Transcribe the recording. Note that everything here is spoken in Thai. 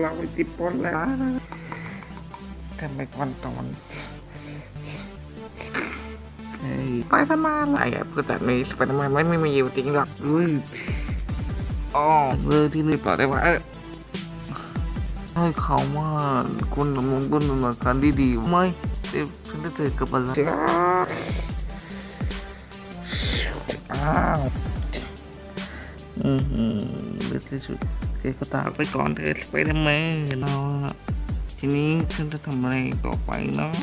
เราไปติดปนแล้วทำไมก่อนตอนเฮ้ยไปทำไมอะไรอะเพื่อแต่นี้ไปทำไมไม่ไม่มีอยู่จริงหรอกอุ้ยอ๋อเออที่นี่เปล่าได้ว่าเออให้เขาว่าคุณดำรงต้นดำเนินการที่ดีไหมเดี๋ยวฉันจะเจอกับอะไรอ้าวอือหือเลือด เดแกก็ตามไปก่อนเถอะไปทำไมเนาะทีนี้ฉันจะทำอะไรต่อไปเนาะ